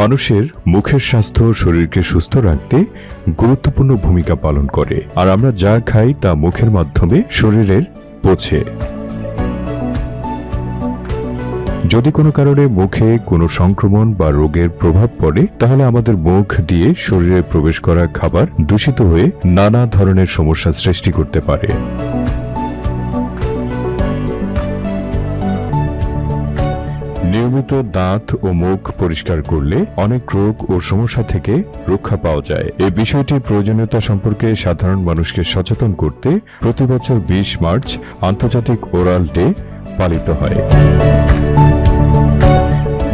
মানুষের মুখের স্বাস্থ্য, শরীরকে সুস্থ রাখতে গুরুত্বপূর্ণ ভূমিকা পালন করে। আর আমরা যা খাই তা মুখের মাধ্যমে শরীরের পৌঁছে। যদি কোনো কারণে মুখে কোনো সংক্রমণ বা রোগের প্রভাব পড়ে, তাহলে আমাদের মুখ দিয়ে শরীরে প্রবেশ করা খাবার দূষিত হয়ে নানা ধরনের সমস্যা সৃষ্টি করতে পারে। নিয়মিত দাঁত ও মুখ পরিষ্কার করলে অনেক রোগ ও সমস্যা থেকে রক্ষা পাওয়া যায়। এই বিষয়টির প্রয়োজনীয়তা সম্পর্কে সাধারণ মানুষকে সচেতন করতে প্রতি বছর বিশ মার্চ আন্তর্জাতিক ওরাল ডে পালিত হয়।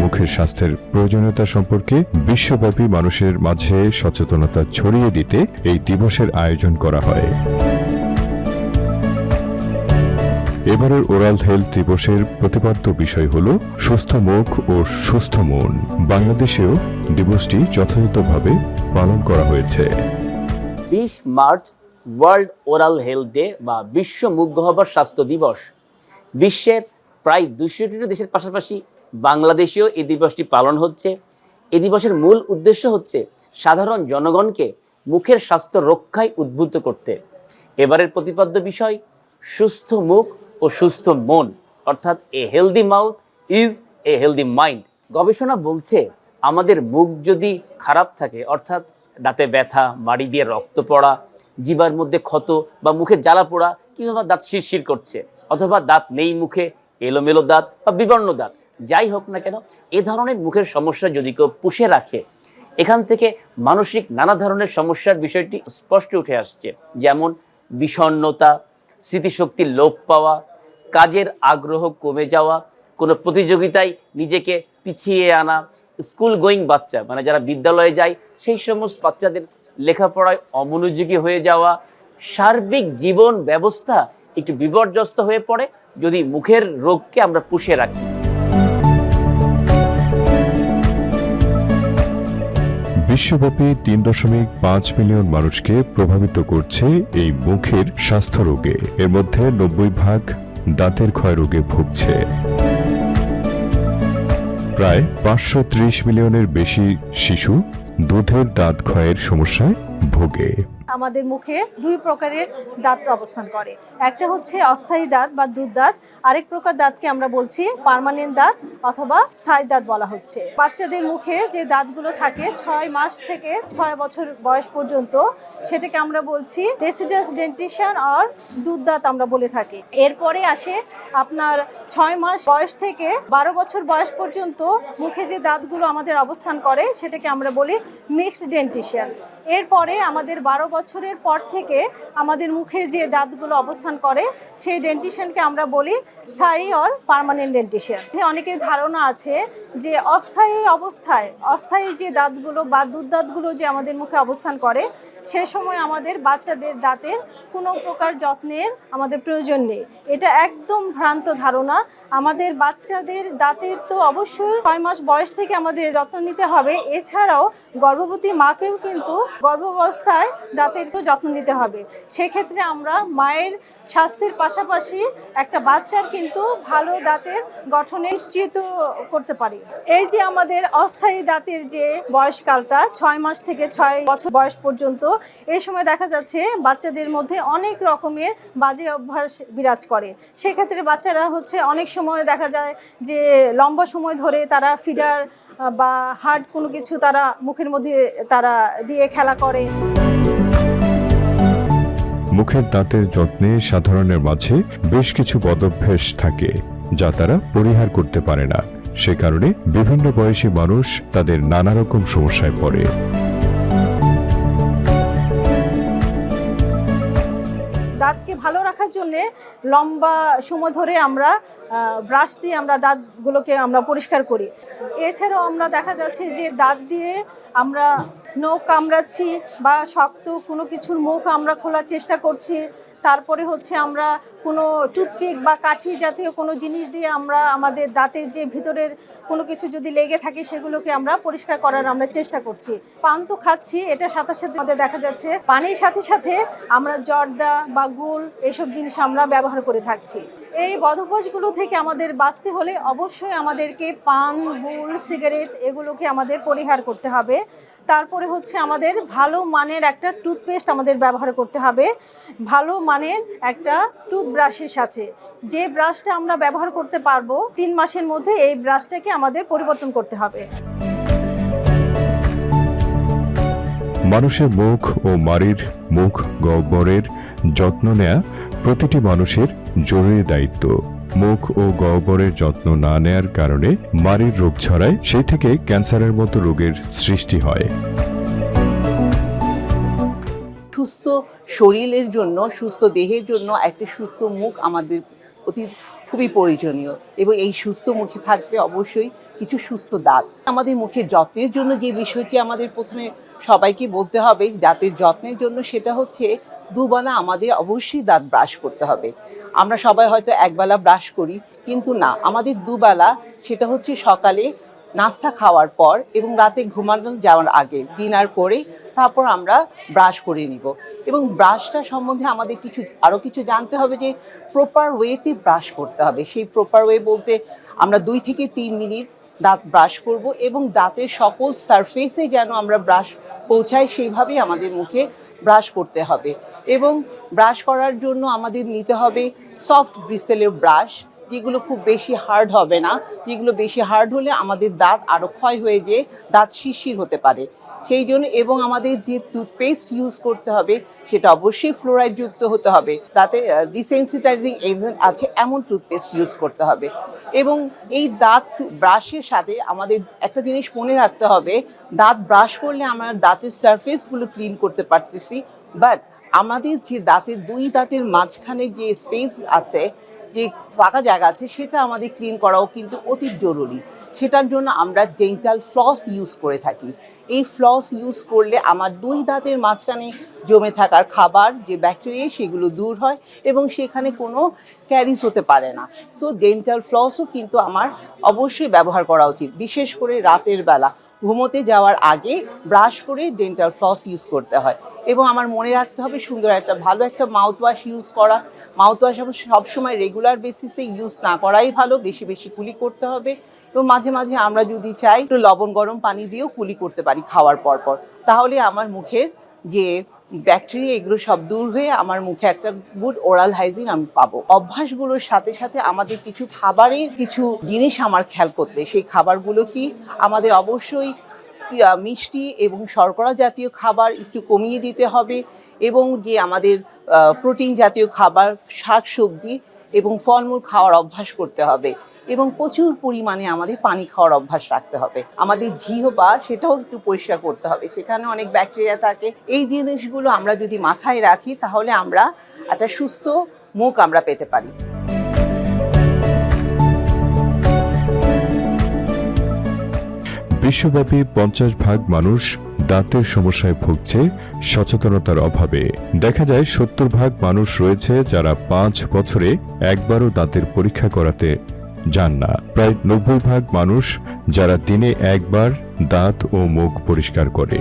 মুখের স্বাস্থ্যের প্রয়োজনীয়তা সম্পর্কে বিশ্বব্যাপী মানুষের মাঝে সচেতনতা ছড়িয়ে দিতে এই দিবসের আয়োজন করা হয়। এবারের ওরাল হেলথ দিবসের প্রতিপাদ্য বিষয় হল সুস্থ মুখ ও সুস্থ মন। বাংলাদেশেও দিবসটি যথাযথভাবে পালন করা হয়েছে। বিশ March world oral health day বা বিশ্ব মুখ গহ্বর স্বাস্থ্য দিবস। বিশ্বের প্রায় দুশোটি দেশের পাশাপাশি বাংলাদেশেও এই দিবসটি পালন হচ্ছে। এই দিবসের মূল উদ্দেশ্য হচ্ছে সাধারণ জনগণকে মুখের স্বাস্থ্য রক্ষায় উদ্বুদ্ধ করতে। এবারের প্রতিপাদ্য বিষয়, সুস্থ মুখ ও সুস্থ মন, অর্থাৎ a healthy mouth is a healthy mind গবেষণা বলছে আমাদের মুখ যদি খারাপ থাকে, অর্থাৎ দাঁতে ব্যথা, মাড়ি দিয়ে রক্ত পড়া, জিবার মধ্যে ক্ষত বা মুখে জ্বালা পোড়া কিংবা দাঁত শিরশির করছে, অথবা দাঁত নেই মুখে, এলোমেলো দাঁত বা বিবর্ণ দাঁত, যাই হোক না কেন, এ ধরনের মুখের সমস্যা যদি কেউ পুষে রাখে, এখান থেকে মানসিক নানা ধরনের সমস্যার বিষয়টি স্পষ্ট উঠে আসছে। যেমন বিষণ্ণতা স্মৃতিশক্তির লোপ পাওয়া কাজের আগ্রহ কমে যাওয়া, কোনো প্রতিযোগিতায় নিজেকে পিছিয়ে আনা স্কুল গোয়িং বাচ্চা মানে যারা বিদ্যালয়ে যায়, সেই সমস্ত বাচ্চাদের লেখাপড়ায় অমনোযোগী হয়ে যাওয়া, সার্বিক জীবন ব্যবস্থা একটু বিপর্যস্ত হয়ে পড়ে, যদি মুখের রোগকে আমরা পুষে রাখি। বিশ্বব্যাপী তিন দশমিক পাঁচ মিলিয়ন মানুষকে প্রভাবিত করছে এই মুখের স্বাস্থ্য রোগে এর মধ্যে নব্বই ভাগ দাঁতের ক্ষয় রোগে ভুগছে। প্রায় পাঁচশো ত্রিশ মিলিয়নের বেশি শিশু দুধের দাঁত ক্ষয়ের সমস্যায় ভোগে। আমাদের মুখে দুই প্রকারের দাঁত অবস্থান করে। একটা হচ্ছে অস্থায়ী দাঁত বা দুধ দাঁত, আরেক প্রকার দাঁতকে আমরা বলছি পার্মানেন্ট দাঁত অথবা স্থায়ী দাঁত বলা হচ্ছে। বাচ্চাদের মুখে যে দাঁতগুলো থাকে, ছয় মাস থেকে ছয় বছর বয়স পর্যন্ত, সেটাকে আমরা বলছি ডেসিডাস ডেন্টিশন আর দুধ দাঁত আমরা বলে থাকি। এরপরে আসে আপনার ছয় মাস বয়স থেকে বারো বছর বয়স পর্যন্ত মুখে যে দাঁতগুলো আমাদের অবস্থান করে, সেটাকে আমরা বলি মিক্সড ডেন্টিশন এরপরে আমাদের বারো বছরের পর থেকে আমাদের মুখে যে দাঁতগুলো অবস্থান করে, সেই ডেন্টিশনকে আমরা বলি স্থায়ী অর পার্মানেন্ট ডেন্টিশন অনেকের ধারণা আছে যে অস্থায়ী অবস্থায়, অস্থায়ী যে দাঁতগুলো বা দুধ দাঁতগুলো যে আমাদের মুখে অবস্থান করে, সে সময় আমাদের বাচ্চাদের দাঁতের কোনো প্রকার যত্নের আমাদের প্রয়োজন নেই। এটা একদম ভ্রান্ত ধারণা। আমাদের বাচ্চাদের দাঁতের তো অবশ্যই ছয় মাস বয়স থেকে আমাদের যত্ন নিতে হবে। এছাড়াও গর্ভবতী মাকেও কিন্তু গর্ভাবস্থায় দাঁতের যত্ন নিতে হবে। সেক্ষেত্রে আমরা মায়ের স্বাস্থ্যের পাশাপাশি একটা বাচ্চার কিন্তু ভালো দাঁতের গঠনে নিশ্চিত করতে পারি। এই যে আমাদের অস্থায়ী দাঁতের যে বয়সকালটা, ছয় মাস থেকে ছয় বছর বয়স পর্যন্ত, এই সময় দেখা যাচ্ছে বাচ্চাদের মধ্যে অনেক রকমের বাজে অভ্যাস বিরাজ করে। সেক্ষেত্রে বাচ্চারা হচ্ছে অনেক সময় দেখা যায় যে লম্বা সময় ধরে তারা ফিডার বা হার্ড কোনো কিছু তারা মুখের মধ্যে তারা দিয়ে খেলা করে। মুখের দাঁতের যত্নে সাধারণের মাঝে বেশ কিছু বদভ্যাস থাকে, যা তারা পরিহার করতে পারে না। সে কারণে বিভিন্ন বয়সী মানুষ তাদের নানা রকম সমস্যায় পড়ে। দাঁতকে ভালো রাখার জন্যে লম্বা সময় ধরে আমরা ব্রাশ দিয়ে আমরা দাঁতগুলোকে আমরা পরিষ্কার করি। এছাড়াও আমরা দেখা যাচ্ছে যে দাঁত দিয়ে আমরা নখ কামড়াচ্ছি বা শক্ত কোনো কিছুর মুখ আমরা খোলার চেষ্টা করছি। তারপরে হচ্ছে আমরা কোনো টুথপিক বা কাঠি জাতীয় কোনো জিনিস দিয়ে আমরা আমাদের দাঁতের যে ভিতরের কোনো কিছু যদি লেগে থাকে সেগুলোকে আমরা পরিষ্কার করার আমরা চেষ্টা করছি। পান তো খাচ্ছি, এটা সাথে সাথে আমাদের দেখা যাচ্ছে। পানির সাথে সাথে আমরা জর্দা বা গুল এসব জিনিস আমরা ব্যবহার করে থাকছি। এই বদভ্যাসগুলো থেকে আমাদের বাঁচতে হলে অবশ্যই আমাদেরকে পান, বুল, সিগারেট এগুলোকে আমাদের পরিহার করতে হবে। তারপরে হচ্ছে আমাদের ভালো মানের একটা টুথপেস্ট আমাদের ব্যবহার করতে হবে। ভালো মানের একটা টুথব্রাশের সাথে। যে ব্রাশটা আমরা ব্যবহার করতে পারব, তিন মাসের মধ্যে এই ব্রাশটাকে আমাদের পরিবর্তন করতে হবে। মানুষের মুখ ও মারির মুখ গহ্বরের যত্ন নেয়া প্রতিটি মানুষের জরুরি দায়িত্ব। মুখ ও গহ্বরের যত্ন না নেয়ার কারণে মারির রোগ ছড়ায় সেই থেকে ক্যান্সারের মতো রোগের সৃষ্টি হয়। সুস্থ শরীরের জন্য, সুস্থ দেহের জন্য একটা সুস্থ মুখ আমাদের অতি খুবই প্রয়োজনীয় এবং এই সুস্থ মুখে থাকবে অবশ্যই কিছু সুস্থ দাঁত। আমাদের মুখের যত্নের জন্য যে বিষয়টি আমাদের প্রথমে সবাইকে বলতে হবে দাঁতের যত্নের জন্য সেটা হচ্ছে দুবেলা আমাদের অবশ্যই দাঁত ব্রাশ করতে হবে। আমরা সবাই হয়তো একবেলা ব্রাশ করি, কিন্তু না, আমাদের দুবেলা সেটা হচ্ছে সকালে নাস্তা খাওয়ার পর এবং রাতে ঘুমানো যাওয়ার আগে ডিনার করে তারপর আমরা ব্রাশ করে নিব। এবং ব্রাশটা সম্বন্ধে আমাদের কিছু আরও কিছু জানতে হবে যে প্রপার ওয়েতে ব্রাশ করতে হবে। সেই প্রপার ওয়ে বলতে আমরা দুই থেকে তিন মিনিট দাঁত ব্রাশ করব এবং দাঁতের সকল সারফেসে যেন আমরা ব্রাশ পৌঁছাই, সেইভাবেই আমাদের মুখে ব্রাশ করতে হবে। এবং ব্রাশ করার জন্য আমাদের নিতে হবে সফট ব্রিসেলের ব্রাশ। যেগুলো খুব বেশি হার্ড হবে না, যেগুলো বেশি হার্ড হলে আমাদের দাঁত আরও ক্ষয় হয়ে যেয়ে দাঁত শিরশির হতে পারে। সেই জন্য এবং আমাদের যে টুথপেস্ট ইউজ করতে হবে, সেটা অবশ্যই ফ্লোরাইড যুক্ত হতে হবে। তাতে ডিসেন্সিটাইজিং এজেন্ট আছে, এমন টুথপেস্ট ইউজ করতে হবে। এবং এই দাঁত ব্রাশের সাথে আমাদের একটা জিনিস মনে রাখতে হবে, দাঁত ব্রাশ করলে আমরা দাঁতের সারফেসগুলো ক্লিন করতে পারতেছি বাট আমাদের যে দাঁতের দুই দাঁতের মাঝখানে যে স্পেস আছে যে ফাঁকা জায়গা আছে সেটা আমাদের ক্লিন করাও কিন্তু অতি জরুরি। সেটার জন্য আমরা ডেন্টাল ফ্লস ইউজ করে থাকি। এই ফ্লস ইউজ করলে আমার দুই দাঁতের মাঝখানে জমে থাকার খাবার, যে ব্যাকটেরিয়া সেগুলো দূর হয় এবং সেখানে কোনো ক্যারিজ হতে পারে না। সো ডেন্টাল ফ্লসও কিন্তু আমার অবশ্যই ব্যবহার করা উচিত। বিশেষ করে রাতের বেলা। ঘুমোতে যাওয়ার আগে ব্রাশ করে ডেন্টাল ফ্লস ইউজ করতে হয়। এবং আমার মনে রাখতে হবে সুন্দর একটা, ভালো একটা মাউথওয়াশ ইউজ করা। মাউথওয়াশ সবসময় রেগুলার বেসিসে ইউজ না করাই ভালো, বেশি বেশি কুলি করতে হবে। এবং মাঝে মাঝে আমরা যদি চাই একটু লবণ গরম পানি দিয়েও কুলি করতে পারি খাওয়ার পর পর তাহলে আমার মুখের যে ব্যাকটেরিয়া এগুলো সব দূর হয়ে আমার মুখে একটা গুড ওরাল হাইজিন আমি পাবো। অভ্যাসগুলোর সাথে সাথে আমাদের কিছু খাবারের কিছু জিনিস আমার খেয়াল করতে সেই খাবারগুলো কি? আমাদের অবশ্যই মিষ্টি এবং শর্করা জাতীয় খাবার একটু কমিয়ে দিতে হবে এবং যে আমাদের প্রোটিন জাতীয় খাবার শাক সবজি এবং ফলমূল খাওয়ার অভ্যাস করতে হবে। এবং প্রচুর পরিমাণে আমাদের পানি খাওয়ার অভ্যাস রাখতে হবে। আমাদের জিহবা, সেটাও একটু পরিষ্কার করতে হবে। সেখানে অনেক ব্যাকটেরিয়া থাকে। এই জিনিসগুলো আমরা যদি মাথায় রাখি, তাহলে আমরা একটা সুস্থ মুখ আমরা পেতে পারি। বিশ্বব্যাপী পঞ্চাশ ভাগ মানুষ দাঁতের সমস্যায় ভুগছে সচেতনতার অভাবে। দেখা যায় সত্তর ভাগ মানুষ রয়েছে যারা পাঁচ বছরে একবারও দাঁতের পরীক্ষা করাতে যান না। প্রায় নব্বই ভাগ মানুষ যারা দিনে একবার দাঁত ও মুখ পরিষ্কার করে।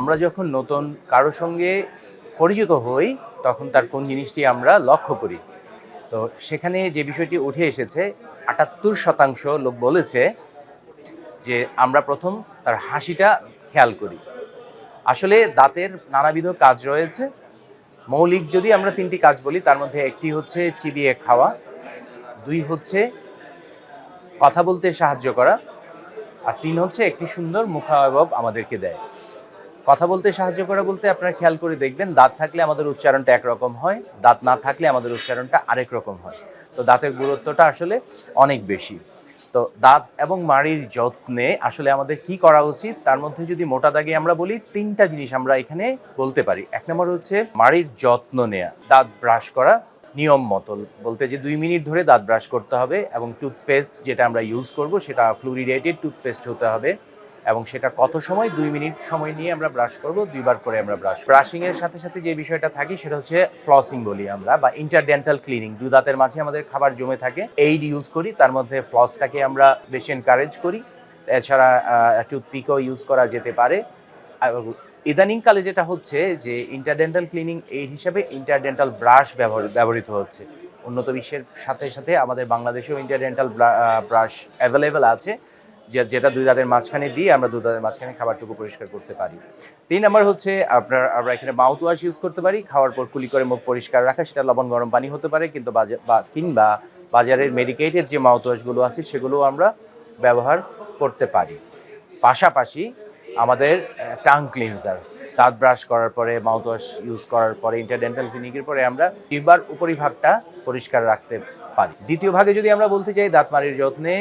আমরা যখন নতুন কারও সঙ্গে পরিচিত হই, তখন তার কোন জিনিসটি আমরা লক্ষ্য করি। তো সেখানে যে বিষয়টি উঠে এসেছে, আটাত্তর শতাংশ লোক বলেছে যে আমরা প্রথম তার হাসিটা খেয়াল করি। আসলে দাঁতের নানাবিধ কাজ রয়েছে। মৌলিক যদি আমরা তিনটি কাজ বলি, তার মধ্যে একটি হচ্ছে চিবিয়ে খাওয়া, দুই হচ্ছে কথা বলতে সাহায্য করা। আর তিন হচ্ছে একটি সুন্দর মুখাবয়ব আমাদেরকে দেয়। কথা বলতে সাহায্য করা বলতে আপনারা খেয়াল করে দেখবেন, দাঁত থাকলে আমাদের উচ্চারণটা একরকম হয়, দাঁত না থাকলে আমাদের উচ্চারণটা আরেক রকম হয়। তো দাঁতের গুরুত্বটা আসলে অনেক বেশি। তো দাঁত এবং মাড়ির যত্নে আসলে আমাদের কি করা উচিত, তার মধ্যে যদি মোটা দাগে আমরা বলি, তিনটা জিনিস আমরা এখানে বলতে পারি। এক নম্বর হচ্ছে মাড়ির যত্ন নেয়া, দাঁত ব্রাশ করা নিয়ম মতো। বলতে যে দুই মিনিট ধরে দাঁত ব্রাশ করতে হবে এবং টুথপেস্ট যেটা আমরা ইউজ করব সেটা ফ্লুরিডেটেড টুথপেস্ট হতে হবে এবং সেটা কত সময়? দুই মিনিট সময় নিয়ে আমরা ব্রাশ করব, দুইবার করে আমরা ব্রাশ ব্রাশিং এর সাথে সাথে যে বিষয়টা থাকে সেটা হচ্ছে ফ্লসিং বলি আমরা বা ইন্টারডেন্টাল ক্লিনিং দু দাঁতের মাঝে আমাদের খাবার জমে থাকে এইড ইউজ করি, তার মধ্যে ফ্লসটাকে আমরা বেশি এনকারেজ করি। এছাড়া টুথপিকও ইউজ করা যেতে পারে। ইদানিংকালে যেটা হচ্ছে যে ইন্টারডেন্টাল ক্লিনিং এইড হিসাবে ইন্টারডেন্টাল ব্রাশ ব্যবহৃত হচ্ছে। উন্নত বিশ্বের সাথে সাথে আমাদের বাংলাদেশেও ইন্টারডেন্টাল ব্রাশ অ্যাভেলেবেল আছে। যেটা দুই দাঁতের মাঝখানে দিয়ে আমরা দুই দাঁতের মাঝখানে খাবারটুকু পরিষ্কার করতে পারি। তিন নম্বর হচ্ছে আপনার, আমরা এখানে মাউথ ওয়াশ ইউজ করতে পারি। খাওয়ার পর কুলি করে মুখ পরিষ্কার রাখা, সেটা লবণ গরম পানি হতে পারে, কিন্তু বা, কিংবা বাজারের মেডিকেটেড যে মাউথ ওয়াশগুলো আছে, সেগুলোও আমরা ব্যবহার করতে পারি। পাশাপাশি আমাদের টাং ক্লিনজার দাঁত ব্রাশ করার পরে মাউথ ওয়াশ ইউজ করার পরে ইন্টারডেন্টাল ক্লিনিকের পরে আমরা জিহ্বার উপরিভাগটা পরিষ্কার রাখতে পারি। দ্বিতীয় ভাগে যদি আমরা বলতে চাই, দাঁত মাড়ির যত্নে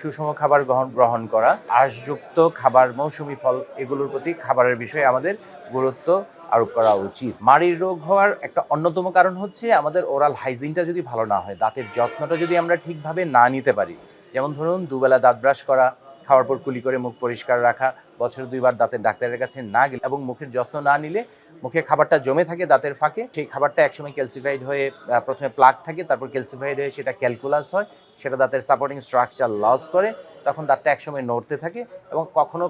সুষম খাবার গ্রহণ গ্রহণ করা, আঁশযুক্ত খাবার, মৌসুমি ফল, এগুলোর প্রতি খাবারের বিষয়ে আমাদের গুরুত্ব আরোপ করা উচিত। মাড়ির রোগ হওয়ার একটা অন্যতম কারণ হচ্ছে, আমাদের ওরাল হাইজিনটা যদি ভালো না হয়, দাঁতের যত্নটা যদি আমরা ঠিকভাবে না নিতে পারি, যেমন ধরুন, দুবেলা দাঁত ব্রাশ করা, খাওয়ার পর কুলি করে মুখ পরিষ্কার রাখা বছর দুইবার দাঁতের ডাক্তারের কাছে না গেলে এবং মুখের যত্ন না নিলে মুখে খাবারটা জমে থাকে দাঁতের ফাঁকে, সেই খাবারটা একসময় ক্যালসিফাইড হয়ে প্রথমে প্লাক থাকে, তারপর ক্যালসিফাইড হয়ে সেটা ক্যালকুলাস হয়, সেটা দাঁতের সাপোর্টিং স্ট্রাকচার লস করে, তখন দাঁতটা একসময় নড়তে থাকে এবং কখনো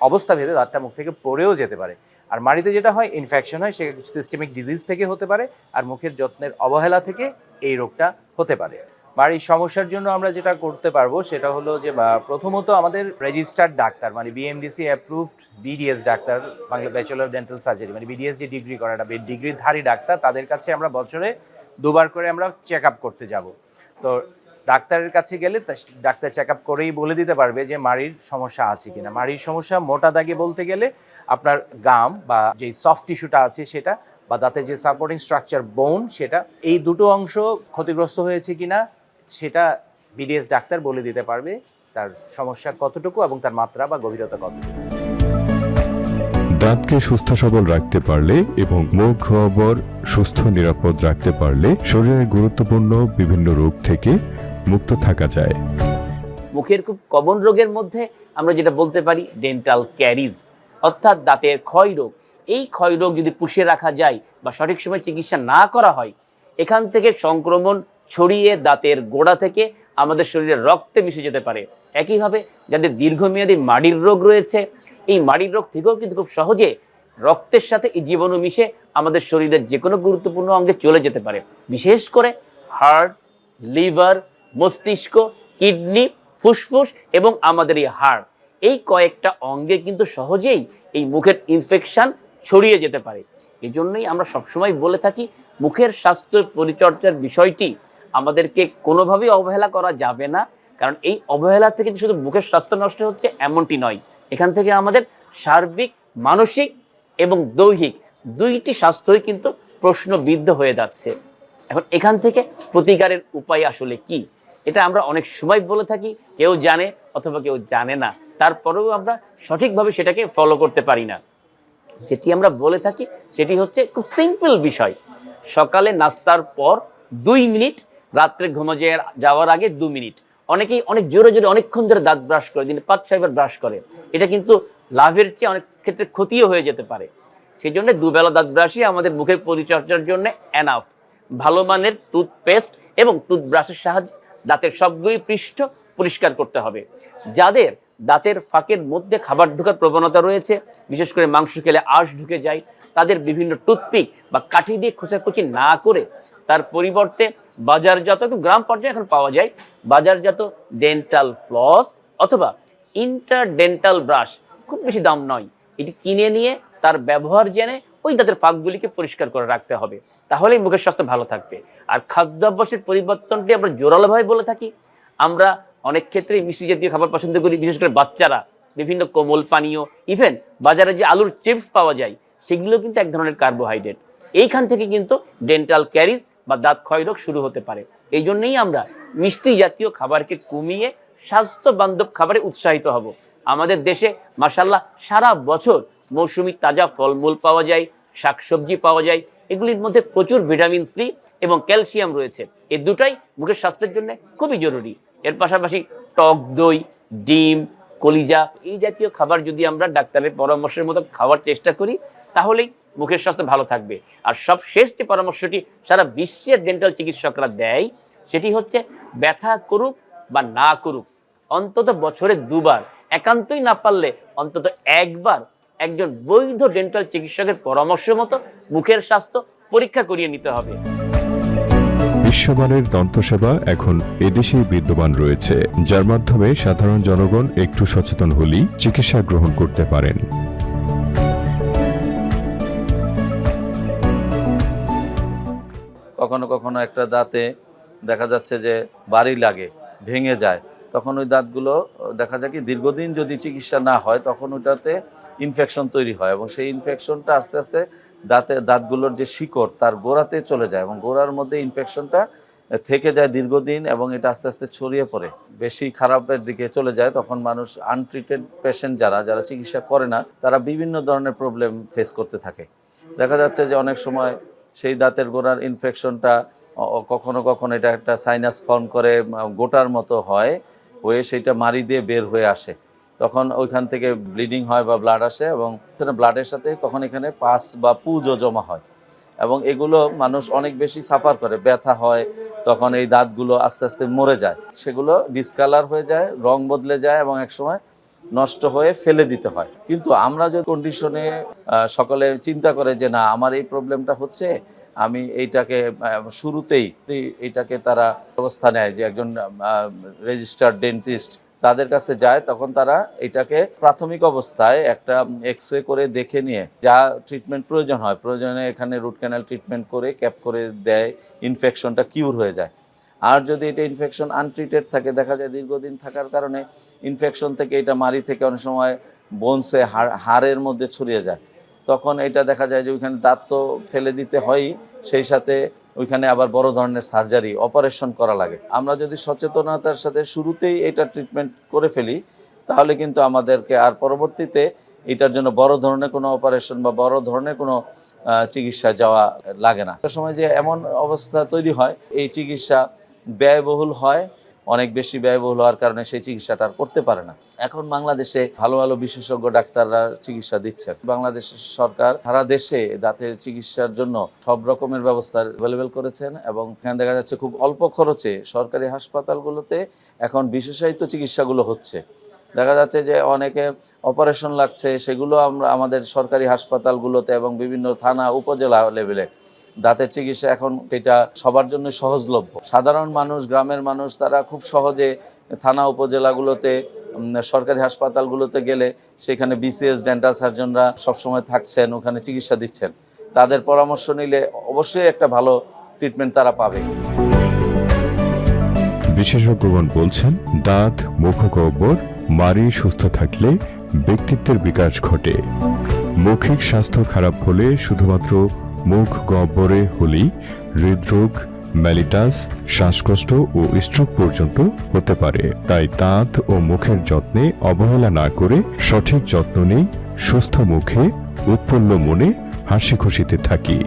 অবস্থা ভেদে দাঁতটা মুখ থেকে পড়েও যেতে পারে। আর মাড়িতে যেটা হয় ইনফেকশন হয় সে সিস্টেমিক ডিজিজ থেকে হতে পারে, আর মুখের যত্নের অবহেলা থেকে এই রোগটা হতে পারে। বাড়ির সমস্যার জন্য আমরা যেটা করতে পারব সেটা হলো যে প্রথমত আমাদের রেজিস্টার্ড ডাক্তার মানে BMDC approved BDS doctor, Bangla bachelor dental surgery মানে বিডিএস যে ডিগ্রি করাটা ডিগ্রিধারী ডাক্তার, তাদের কাছে আমরা বছরে দুবার করে আমরা চেক আপ করতে যাব। তো ডাক্তারের কাছে গেলে ডাক্তার চেক আপ করেই বলে দিতে পারবে যে, মাড়ির সমস্যা আছে কিনা। মাড়ির সমস্যা মোটা দাগে বলতে গেলে আপনার গাম বা যে সফট টিস্যুটা আছে সেটা, বা দাঁতের যে সাপোর্টিং স্ট্রাকচার বোন সেটা, এই দুটো অংশ ক্ষতিগ্রস্ত হয়েছে কিনা সেটা বিডিএস ডাক্তার বলে দিতে পারবে তার সমস্যা কতটুকু এবং তার মাত্রা বা গভীরতা কতটুকু। দাঁতকে সুস্থ সবল রাখতে পারলে এবং মুখ গহ্বর সুস্থ নিরাপদ রাখতে পারলে শরীরের গুরুত্বপূর্ণ বিভিন্ন রোগ থেকে মুক্ত থাকা যায়। মুখের খুব কমন রোগের মধ্যে আমরা যেটা বলতে পারি ডেন্টাল ক্যারিজ অর্থাৎ দাঁতের ক্ষয় রোগ। এই ক্ষয় রোগ যদি পুষে রাখা যায় বা সঠিক সময় চিকিৎসা না করা হয় এখান থেকে সংক্রমণ ছড়িয়ে দাঁতের গোড়া থেকে আমাদের শরীরে রক্তে মিশে যেতে পারে। একইভাবে যাদের দীর্ঘমেয়াদী মাড়ির রোগ রয়েছে, এই মাড়ির রোগ থেকেও কিন্তু খুব সহজে রক্তের সাথে এই জীবাণু মিশে আমাদের শরীরের যে কোনো গুরুত্বপূর্ণ অঙ্গে চলে যেতে পারে। বিশেষ করে হার্ট লিভার, মস্তিষ্ক, কিডনি, ফুসফুস এবং আমাদের এই হাড়। এই কয়েকটা অঙ্গে কিন্তু সহজেই এই মুখের ইনফেকশন ছড়িয়ে যেতে পারে। এই জন্যই আমরা সবসময় বলে থাকি, মুখের স্বাস্থ্য পরিচর্যার বিষয়টি আমাদেরকে কোনোভাবেই অবহেলা করা যাবে না, কারণ এই অবহেলা থেকে শুধু মুখের স্বাস্থ্য নষ্ট হচ্ছে এমনটি নয়। এখান থেকে আমাদের সার্বিক, মানসিক এবং দৈহিক দুইটি স্বাস্থ্যই কিন্তু প্রশ্নবিদ্ধ হয়ে যাচ্ছে। এখন এখান থেকে প্রতিকারের উপায় আসলে কি? এটা আমরা অনেক সময় বলে থাকি, কেউ জানে অথবা কেউ জানে না। তারপরেও আমরা সঠিকভাবে সেটাকে ফলো করতে পারি না। যেটি আমরা বলে থাকি, সেটি হচ্ছে খুব সিম্পল বিষয়। সকালে নাস্তার পর দুই মিনিট রাত্রে ঘুমো যাওয়ার আগে দু মিনিট। অনেকেই অনেক জোরে জোরে অনেকক্ষণ ধরে দাঁত ব্রাশ করে, দিনে পাঁচ ছয়বার ব্রাশ করে। এটা কিন্তু লাভের চেয়ে অনেক ক্ষেত্রে ক্ষতিও হয়ে যেতে পারে। সেই জন্য দুবেলা দাঁত ব্রাশই আমাদের মুখের পরিচর্যার জন্য এনাফ ভালো মানের টুথপেস্ট এবং টুথব্রাশের সাহায্যে দাঁতের সবগুলি পৃষ্ঠ পরিষ্কার করতে হবে। যাদের দাঁতের ফাঁকের মধ্যে খাবার ঢোকার প্রবণতা রয়েছে, বিশেষ করে মাংস খেলে আঁশ ঢুকে যায়, তাদের বিভিন্ন টুথপিক বা কাঠি দিয়ে খোঁচাখুচি না করে তার পরিবর্তে বাজারজাত একটু গ্রাম পর্যায়ে এখন পাওয়া যায়, বাজারজাত ডেন্টাল ফ্লস অথবা ইন্টারডেন্টাল ব্রাশ খুব বেশি দাম নয়। এটি কিনে নিয়ে তার ব্যবহার জেনে ওই দাঁতের ফাঁকগুলিকে পরিষ্কার করে রাখতে হবে। তাহলেই মুখের স্বাস্থ্য ভালো থাকবে। আর খাদ্যাভ্যাসের পরিবর্তনটি আমরা জোরালোভাবে বলে থাকি। আমরা অনেক ক্ষেত্রেই মিষ্টি জাতীয় খাবার পছন্দ করি, বিশেষ করে বাচ্চারা, বিভিন্ন কোমল পানীয় ইভেন বাজারে যে আলুর চিপস পাওয়া যায়, সেগুলো কিন্তু এক ধরনের কার্বোহাইড্রেট এইখান থেকে কিন্তু ডেন্টাল ক্যারিজ বা দাঁত ক্ষয় রোগ শুরু হতে পারে। এই জন্যেই আমরা মিষ্টি জাতীয় খাবারকে কমিয়ে স্বাস্থ্য বান্ধব খাবারে উৎসাহিত হব। আমাদের দেশে মাসাল্লাহ সারা বছর মৌসুমি তাজা ফলমূল পাওয়া যায়, শাকসবজি পাওয়া যায়, এগুলির মধ্যে প্রচুর ভিটামিন সি এবং ক্যালসিয়াম রয়েছে। এই দুটাই মুখের স্বাস্থ্যের জন্য খুবই জরুরি। এর পাশাপাশি টক দই, ডিম, কলিজা এই জাতীয় খাবার যদি আমরা ডাক্তারের পরামর্শের মতো খাওয়ার চেষ্টা করি তাহলেই মুখের স্বাস্থ্য ভালো থাকবে। আর সব শেষ যে পরামর্শটি সারা বিশ্বের ডেন্টাল চিকিৎসকরা দেয়, সেটি হচ্ছে ব্যথা করুক বা না করুক, অন্তত বছরে দুবার, একান্তই না পারলে অন্তত একবার একজন বৈধ ডেন্টাল চিকিৎসকের পরামর্শ মতো মুখের স্বাস্থ্য পরীক্ষা করিয়ে নিতে হবে। বিশ্বমানের দন্তসেবা এখন এদেশেই বিদ্যমান রয়েছে। যার মাধ্যমে সাধারণ জনগণ একটু সচেতন হলেই চিকিৎসা গ্রহণ করতে পারেন। কখনো কখনো একটা দাঁতে দেখা যাচ্ছে যে বাড়ি লাগে, ভেঙে যায়। তখন ওই দাঁতগুলো, দেখা যায় কি, দীর্ঘদিন যদি চিকিৎসা না হয়, তখন ওটাতে ইনফেকশন তৈরি হয় এবং সেই ইনফেকশনটা আস্তে আস্তে দাঁতে, দাঁতগুলোর যে শিকড়, তার গোড়াতে চলে যায় এবং গোড়ার মধ্যে ইনফেকশনটা থেকে যায় দীর্ঘদিন এবং এটা আস্তে আস্তে ছড়িয়ে পড়ে। বেশি খারাপের দিকে চলে যায়, তখন মানুষ আনট্রিটেড পেশেন্ট যারা যারা চিকিৎসা করে না, তারা বিভিন্ন ধরনের প্রবলেম ফেস করতে থাকে। দেখা যাচ্ছে যে অনেক সময় সেই দাঁতের গোড়ার ইনফেকশনটা কখনো কখনো এটা একটা সাইনাস ফর্ম করে গোটার মতো হয়, হয়ে সেইটা মারি দিয়ে বের হয়ে আসে। তখন ওইখান থেকে ব্লিডিং হয় বা ব্লাড আসে এবং ব্লাডের সাথে তখন এখানে পাস বা পুজো জমা হয়। এবং এগুলো মানুষ অনেক বেশি সাফার করে, ব্যথা হয়, তখন এই দাঁতগুলো আস্তে আস্তে মরে যায়। সেগুলো ডিসকালার হয়ে যায়, রং বদলে যায় এবং একসময় নষ্ট হয়ে ফেলে দিতে হয়। কিন্তু আমরা যে কন্ডিশনে সকলে চিন্তা করে যে, না, আমার এই প্রবলেমটা হচ্ছে, আমি এইটাকে শুরুতেই এইটাকে তারা ব্যবস্থা নেয়। যে একজন রেজিস্টার্ড ডেন্টিস্ট তাদের কাছে যায়, তখন তারা এটাকে প্রাথমিক অবস্থায় একটা এক্স করে দেখে নিয়ে, যা ট্রিটমেন্ট প্রয়োজন হয়। প্রয়োজনে এখানে রুট ক্যানাল ট্রিটমেন্ট করে ক্যাপ করে দেয় ইনফেকশনটা কিউর হয়ে যায়। আর যদি এটা ইনফেকশন আনট্রিটেড থাকে, দেখা যায় দীর্ঘদিন থাকার কারণে ইনফেকশন থেকে এটা মারি থেকে অনেক সময় বোনসে হাড়ের মধ্যে ছড়িয়ে যায়। তখন এটা দেখা যায় যে ওইখানে দাঁত তো ফেলে দিতে হয়ই সেই সাথে ওইখানে আবার বড় ধরনের সার্জারি অপারেশন করা লাগে। আমরা যদি সচেতনতার সাথে শুরুতেই এটা ট্রিটমেন্ট করে ফেলি, তাহলে কিন্তু আমাদেরকে আর পরবর্তীতে এটার জন্য বড় ধরনের কোনো অপারেশন বা বড় ধরনের কোনো চিকিৎসা যাওয়া লাগে না। সময় যে এমন অবস্থা তৈরি হয়, এই চিকিৎসা ব্যয়বহুল হয়, অনেক বেশি ব্যয়বহুল হওয়ার কারণে সেই চিকিৎসাটা আর করতে পারে না। এখন বাংলাদেশে ভালো ভালো বিশেষজ্ঞ ডাক্তাররা চিকিৎসা দিচ্ছে বাংলাদেশের সরকার সারা দেশে দাঁতের চিকিৎসার জন্য সব রকমের ব্যবস্থা অ্যাভেলেবেল করেছেন এবং এখানে দেখা যাচ্ছে খুব অল্প খরচে সরকারি হাসপাতালগুলোতে এখন বিশেষায়িত চিকিৎসাগুলো হচ্ছে। দেখা যাচ্ছে যে অনেকে অপারেশন লাগছে, সেগুলো আমরা আমাদের সরকারি হাসপাতালগুলোতে এবং বিভিন্ন থানা, উপজেলা লেভেলে দাঁতের চিকিৎসা এখন এটা সবার জন্য সহজলভ্য। সাধারণ মানুষ, গ্রামের মানুষ, তারা খুব সহজে থানা উপজেলাগুলোতে সরকারি হাসপাতালগুলোতে গেলে সেখানে বিসিএস ডেন্টাল সার্জনরা সবসময় থাকছেন, ওখানে চিকিৎসা দিচ্ছেন। তাদের পরামর্শ নিলে অবশ্যই একটা ভালো ট্রিটমেন্ট তারা পাবে। বিশেষজ্ঞগণ বলছেন, দাঁত মুখগহ্বর মারি সুস্থ থাকলে ব্যক্তিত্বের বিকাশ ঘটে। মৌখিক স্বাস্থ্য খারাপ হলে শুধুমাত্র মুখ গহ্বরে হলি হৃদরোগ ম্যালিটাস শ্বাসকষ্ট ও স্ট্রোক পর্যন্ত হতে পারে। তাই দাঁত ও মুখের যত্নে অবহেলা না করে সঠিক যত্ন নেই, সুস্থ মুখে উৎপন্ন মনে হাসি খুশিতে থাকি।